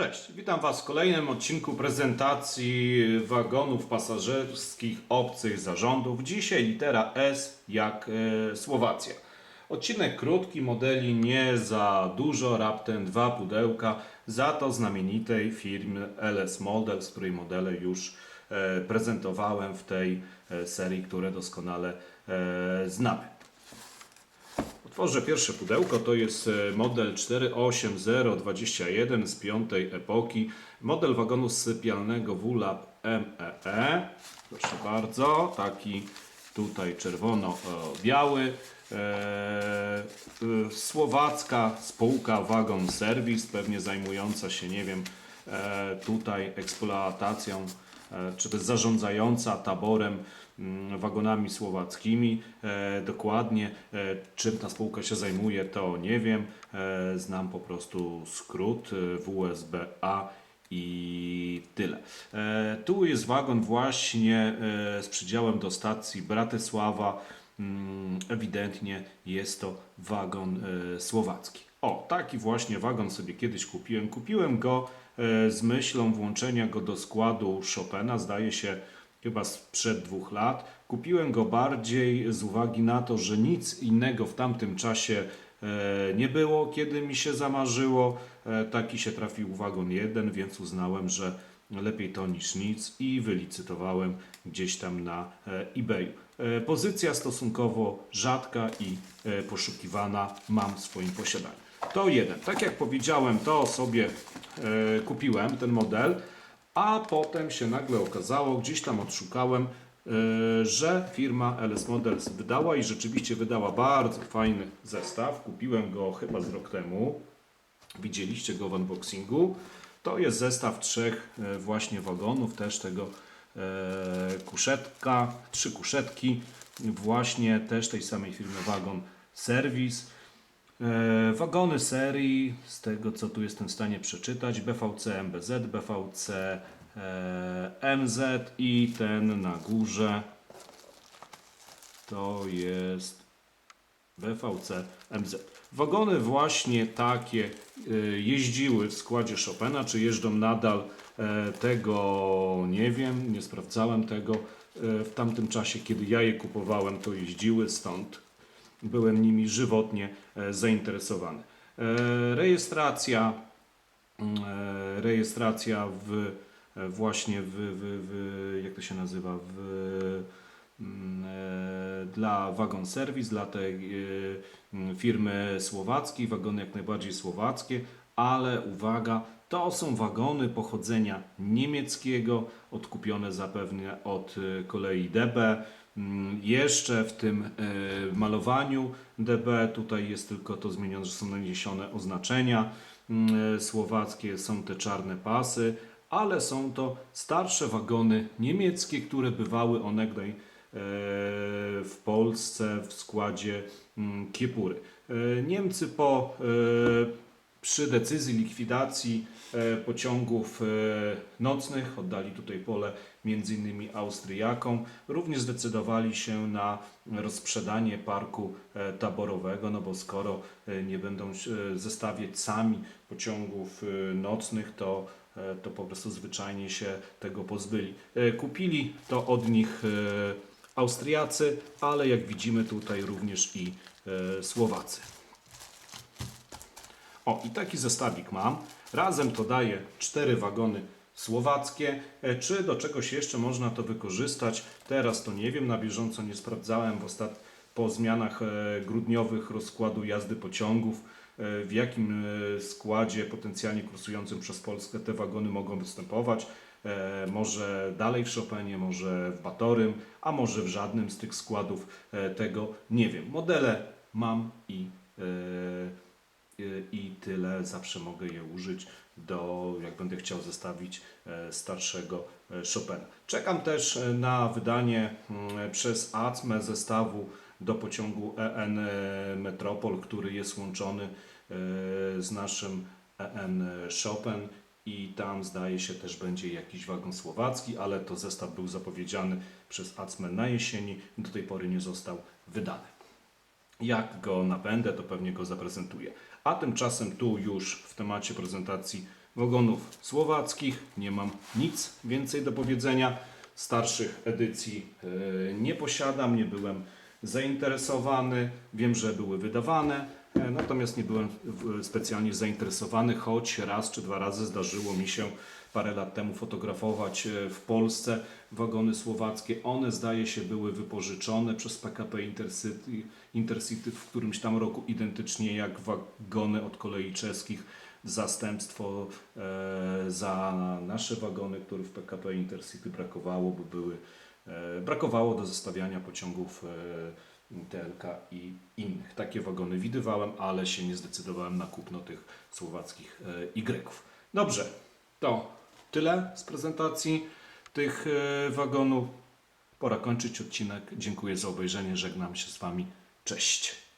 Cześć, witam Was w kolejnym odcinku prezentacji wagonów pasażerskich obcych zarządów. Dzisiaj litera S jak e, Słowacja. Odcinek krótki, modeli nie za dużo, raptem dwa pudełka, za to znamienitej firmy LS Models, której modele już e, prezentowałem w tej e, serii, które doskonale znamy. Otworzę pierwsze pudełko, to jest e, model 48021 z piątej epoki. Model wagonu sypialnego WLAP MEE. Proszę bardzo, taki tutaj czerwono-biały. E, e, Słowacka spółka Wagon Service, pewnie zajmująca się, nie wiem, e, tutaj eksploatacją e, czy też zarządzająca taborem wagonami słowackimi. E, Dokładnie e, czym ta spółka się zajmuje, to nie wiem. E, Znam po prostu skrót WSBA i tyle. Tu jest wagon właśnie z przydziałem do stacji Bratysława. Mm, Ewidentnie jest to wagon słowacki. O, taki właśnie wagon sobie kiedyś kupiłem. Kupiłem go z myślą włączenia go do składu Chopina, zdaje się chyba sprzed dwóch lat. Kupiłem go bardziej z uwagi na to, że nic innego w tamtym czasie e, nie było, kiedy mi się zamarzyło. E, Taki się trafił wagon jeden, więc uznałem, że lepiej to niż nic i wylicytowałem gdzieś tam na e, eBayu. E, Pozycja stosunkowo rzadka i poszukiwana mam w swoim posiadaniu. To jeden. Tak jak powiedziałem, to sobie kupiłem ten model, a potem się nagle okazało, gdzieś tam odszukałem, e, że firma LS Models wydała i rzeczywiście wydała bardzo fajny zestaw. Kupiłem go chyba z rok temu. Widzieliście go w unboxingu. To jest zestaw trzech e, właśnie wagonów, też tego e, kuszetka, trzy kuszetki, właśnie też tej samej firmy Wagon Service. E, Wagony serii, z tego co tu jestem w stanie przeczytać, BVC MBZ, BVC e, MZ i ten na górze to jest BVC MZ. Wagony właśnie takie y, jeździły w składzie Chopina, czy jeżdżą nadal, e, tego nie wiem, nie sprawdzałem tego. E, W tamtym czasie, kiedy ja je kupowałem, to jeździły, stąd byłem nimi żywotnie e, zainteresowany. E, Rejestracja, mm, e, rejestracja w, właśnie w, w, w, jak to się nazywa, w, mm, dla Wagon Service, dla tej mm, firmy słowackiej, wagony jak najbardziej słowackie, ale uwaga, to są wagony pochodzenia niemieckiego, odkupione zapewne od kolei DB. Mm, Jeszcze w tym e, malowaniu DB tutaj jest tylko to zmienione, że są naniesione oznaczenia mm, e, słowackie, są te czarne pasy, ale są to starsze wagony niemieckie, które bywały onegdaj e, w Polsce w składzie mm, Kiepury. Niemcy po przy decyzji likwidacji e, pociągów e, nocnych oddali tutaj pole m.in. Austriakom. Również zdecydowali się na rozprzedanie parku e, taborowego, no bo skoro nie będą zestawiać sami pociągów nocnych, to, to po prostu zwyczajnie się tego pozbyli. Kupili to od nich Austriacy, ale jak widzimy tutaj również i Słowacy. O, i taki zestawik mam. Razem to daje cztery wagony słowackie. E, Czy do czegoś jeszcze można to wykorzystać? Teraz to nie wiem, na bieżąco nie sprawdzałem w ostat... po zmianach e, grudniowych rozkładu jazdy pociągów, e, w jakim składzie potencjalnie kursującym przez Polskę te wagony mogą występować. Może dalej w Chopinie, może w Batorym, a może w żadnym z tych składów tego nie wiem. Modele mam i i tyle. Zawsze mogę je użyć do, jak będę chciał zestawić e, starszego e, Chopina. Czekam też e, na wydanie mm, przez ACME zestawu do pociągu EN Metropol, który jest łączony z naszym EN Chopin i tam zdaje się też będzie jakiś wagon słowacki, ale to zestaw był zapowiedziany przez ACME na jesieni, do tej pory nie został wydany. Jak go nabędę, to pewnie go zaprezentuję. A tymczasem tu już w temacie prezentacji wagonów słowackich. Nie mam nic więcej do powiedzenia. Starszych edycji e, nie posiadam, nie byłem zainteresowany. Wiem, że były wydawane, natomiast nie byłem specjalnie zainteresowany, choć raz czy dwa razy zdarzyło mi się parę lat temu fotografować e, w Polsce wagony słowackie. One zdaje się były wypożyczone przez PKP Intercity, Intercity w którymś tam roku identycznie jak wagony od kolei czeskich zastępstwo e, za nasze wagony, których w PKP Intercity brakowało, bo były, e, brakowało do zestawiania pociągów TLK i innych. Takie wagony widywałem, ale się nie zdecydowałem na kupno tych słowackich Y-ów. Dobrze, to tyle z prezentacji tych e, wagonów. Pora kończyć odcinek. Dziękuję za obejrzenie. Żegnam się z Wami. Cześć.